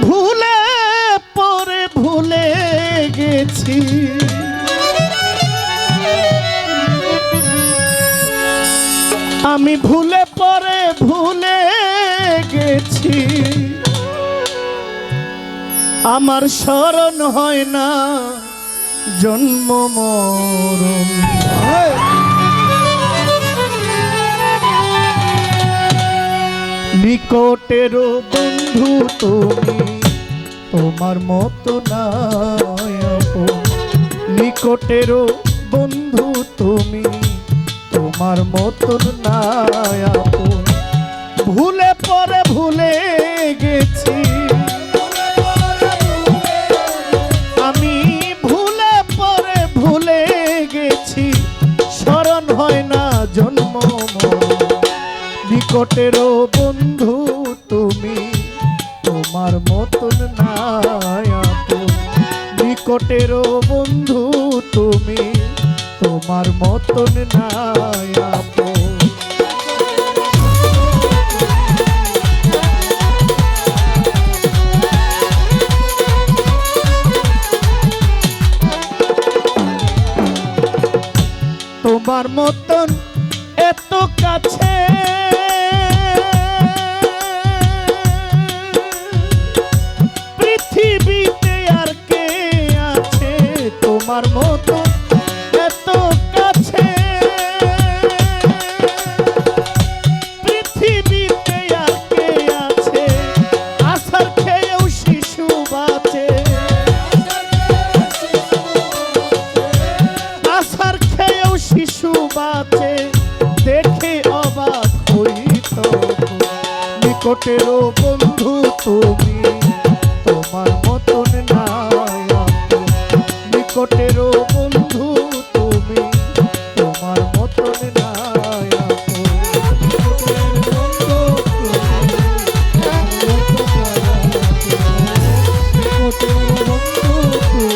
ভুলে, পরে ভুলে গেছি। আমি ভুলে, পরে ভুলে গেছি। আমার স্মরণ হয় না জন্ম মরণ। নিকটেরও বন্ধু তুমি, তোমার মতো আপন। নিকটেরও বন্ধু তুমি, তোমার মতন আপন। ভুলে পরে ভুলে গেছি আমি ভুলে পরে ভুলে গেছি স্মরণ হয় না জন্ম নিকটেরও বন্ধু নিকটেরও বন্ধু তুমি তোমার মতন নাই তোমার মতন এত কাছে নিকটেরও বন্ধু তুমি। তোমার মতন নাই নিকটেরও বন্ধু তুমি। তোমার মতন নাই আপন। নিকটের বন্ধু তুমি, নিকটের বন্ধু তুমি,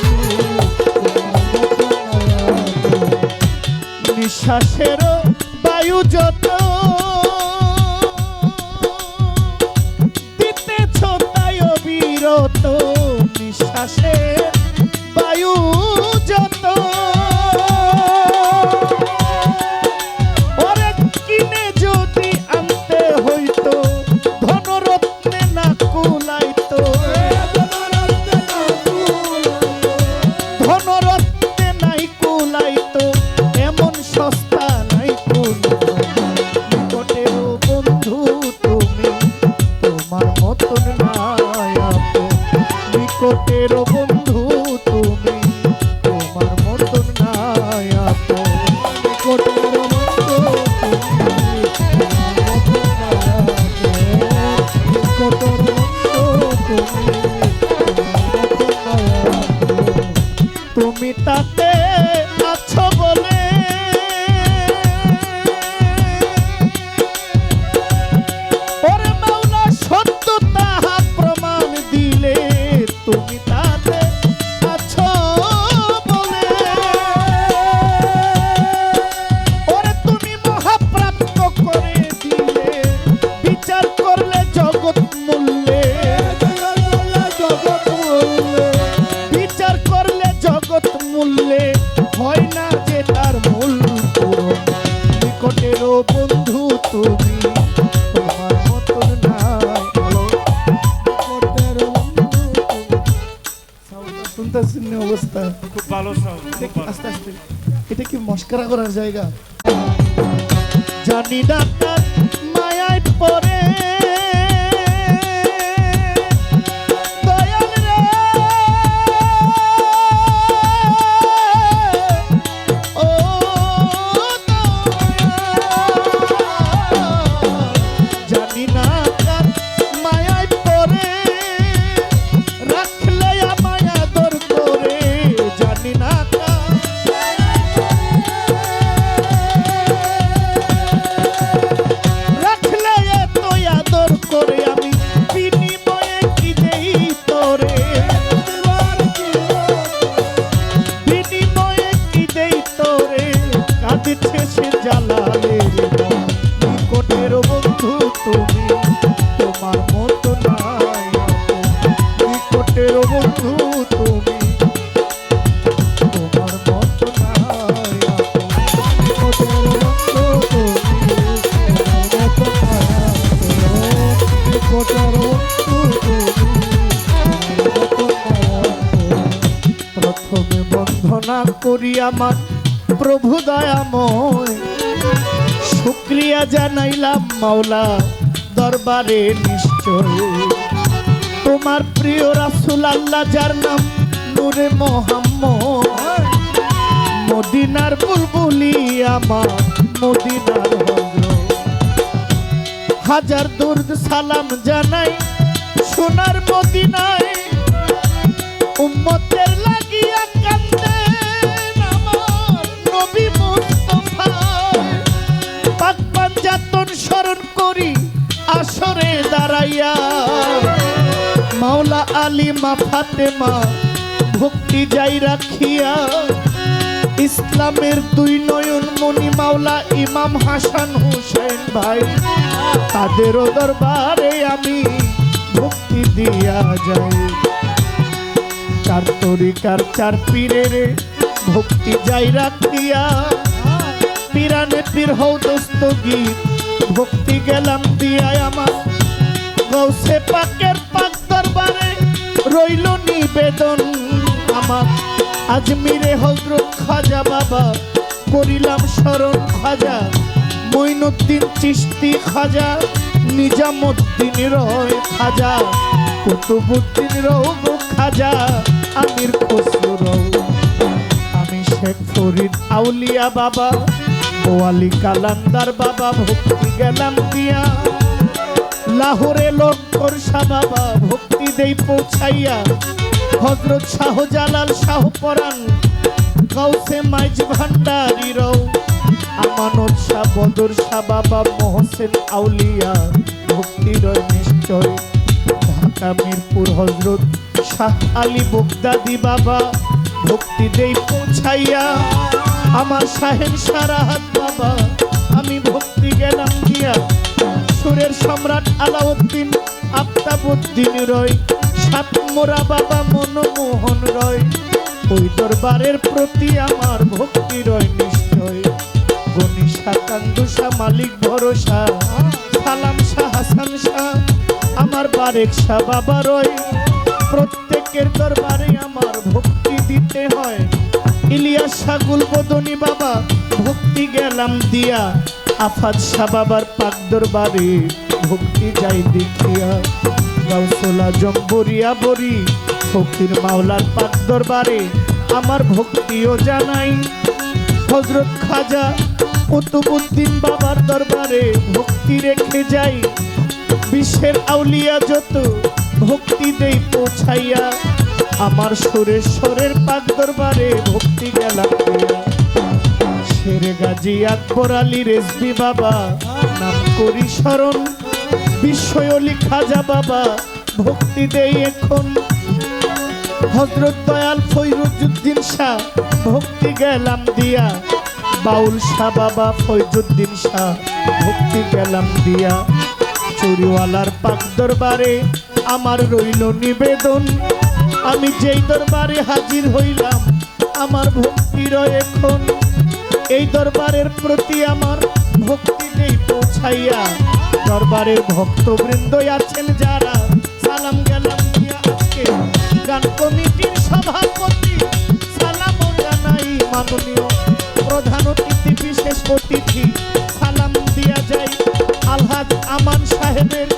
নিঃশ্বাসের বায়ু যত নিঃশ্বাসের অবস্থা। খুব ভালো আস্তে আস্তে এটা কি মস্করা করার জায়গা? জানি ডাক্তার তার মায়ায় পড়ে তোমার মতো নাই নিকটের বন্ধু তুমি। তোমার মতো নাই নিকটের বন্ধু আমার প্রভু দয়াময়। শুক্রিয়া জানাইলাম মাওলা। দরবারে নিশ্চয়। তোমার প্রিয় রাসুল আল্লাহ, যার নাম নূরে মোহাম্মদ। মদিনার বুলবুলি আমার মদিনার হাজার দুর্দ সালাম জানাই সোনার মদিনায়। উম্মতের দাঁড়াইয়া মাওলা আলী মা ফাতেমা, ভক্তি যাই রাখিয়া। ইসলামের দুই নয়ন মণি মাওলা ইমাম হাসান হুসেন ভাই। তাদেরও দরবারে আমি ভক্তি দিয়া যাই। চার তরিকার চার পীরের ভক্তি যাই রাখিয়া। পিরানে পীর হৌ দোস্ত গীত, ভক্তি গেলাম দিয়া আমার। গৌসে পাকের পাক দরবারে রইল নিবেদন আমার। আজমিরে হজরত খাজা বাবা, করিলাম স্মরণ খাজা মইনুদ্দিন চিস্তি খাজা, নিজামুদ্দিন রয় খাজা, কুতুবুদ্দিন রৌব খাজা, আমির খসরু আমি শেখ ফরিদ আউলিয়া বাবা ওয়ালি কালান্দার বাবা, ভক্তি গেলাম দিয়া। লাহোরে লক্কর শাহ বাবা ভক্তি দেই পৌঁছাইয়া। হজরত শাহজালাল শাহ পরাণ কাউসে মাইজ ভান্ডারি রও আমানত শাহ বদর শাহ বাবা মোহসেন আউলিয়া। ভক্তির নিশ্চয় ঢাকা মিরপুর হজরত শাহ আলী বগদাদি বাবা, ভক্তি দেই পৌঁছাইয়া। আমার শাহেন সারাহাত বাবা, আমি ভক্তি গেলাম দিয়া সুরের সম্রাট আলাউদ্দিন আফতাবুদ্দিন রয়, সাত মোরা বাবা মনমোহন রয়। ওই দরবারের প্রতি আমার ভক্তি রয় নিশ্চয়। গনিশা কান্দুসা, মালিক ভরসা, সালাম শাহ, হাসান শাহ, আমার বারেক শাহ বাবা রয়। প্রত্যেকের দরবারে আমার ভক্তি দিতে হয়। ইলিয়াস শাগুল বদনী বাবা, ভক্তি গেলাম দিয়া। আফাদ শাহ বাবার পাক দরবারে ভক্তি যাই দেখিয়া। গাউসোলা জম্বরিয়া বরি ফকির মাওলার পাক দরবারে আমার ভক্তিও জানাই। হজরত খাজা কুতুবুদ্দিন বাবার দরবারে ভক্তি রেখে যাই। বিশ্বের আউলিয়া যত ভক্তি দেই পৌঁছাইয়া। আমার সুরেশ্বরের পাক দরবারে ভক্তি গেলাম। শেরে গাজী আকবর আলী রেজবি বাবা। নাম করি স্মরণ বিশ্বয়লি খাজা বাবা। ভক্তি দেই এখন। হজরত দয়াল ফৈরুজুদ্দিন শাহ, ভক্তি গেলাম দিয়া। বাউল শাহ বাবা ফৈজুদ্দিন শাহ, ভক্তি গেলাম দিয়া। চুরিওয়ালার পাক দরবারে আমার রইল নিবেদন। আমি যেই দরবারে হাজির হইলাম, আমার ভক্তির এখন। এই দরবারের প্রতি আমার ভক্তি নেই পৌঁছাইয়া। দরবারের ভক্তবৃন্দ আছেন যারা, সালাম গেলাম গান কমিটির সভাপতি, সালাম জানাই মাননীয় প্রধান অতিথি, বিশেষ অতিথি। সালাম দিয়া যাই আলহাজ আমান সাহেবের